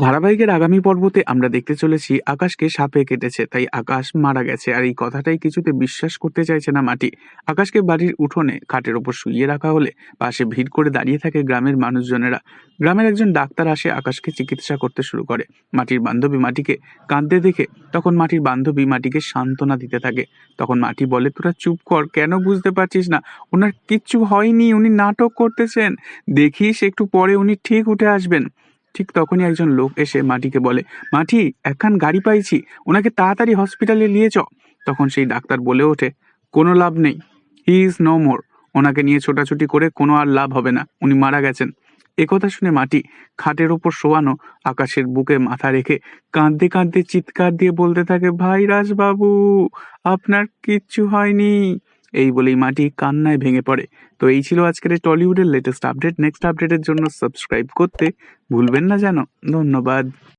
ধারাবাহিকের আগামী পর্বতে আমরা দেখতে চলেছি, আকাশকে সাপে কেটেছে, তাই আকাশ মারা গেছে, আর এই কথাটাই কিছুতে বিশ্বাস করতে চাইছে না মাটি। আকাশকে বাড়ির উঠোনে খাটের ওপর শুইয়ে রাখা হলে পাশে ভিড় করে দাঁড়িয়ে থাকে গ্রামের মানুষজনেরা। গ্রামের একজন ডাক্তার আসে আকাশকে চিকিৎসা করতে শুরু করে। মাটির বান্ধবী মাটিকে কাঁদতে দেখে তখন মাটির বান্ধবী মাটিকে সান্ত্বনা দিতে থাকে। তখন মাটি বলে, তোরা চুপ কর, কেন বুঝতে পারছিস না? ওনার কিচ্ছু হয়নি, উনি নাটক করতেছেন। দেখিস, একটু পরে উনি ঠিক উঠে আসবেন। ঠিক তখনই একজন লোক এসে মাটিকে বলে, মাটি একখান গাড়ি পাইছি, ওনাকে তাড়াতাড়ি হসপিটালে নিয়ে চ। তখন সেই ডাক্তার বলে ওঠে, কোনো লাভ নেই, হি ইজ নো মোর, ওনাকে নিয়ে ছোটাছুটি করে কোনো আর লাভ হবে না, উনি মারা গেছেন। একথা শুনে মাটি খাটের ওপর শোয়ানো আকাশের বুকে মাথা রেখে কাঁদতে কাঁদতে চিৎকার দিয়ে বলতে থাকে ভাইরাস বাবু আপনার কিচ্ছু হয়নি। এই বলেই মাটি কান্নায় ভেঙে পড়ে। তো এই ছিল আজকের টলিউডের লেটেস্ট আপডেট নেক্সট আপডেটের জন্য সাবস্ক্রাইব করতে ভুলবেন না যেন। ধন্যবাদ।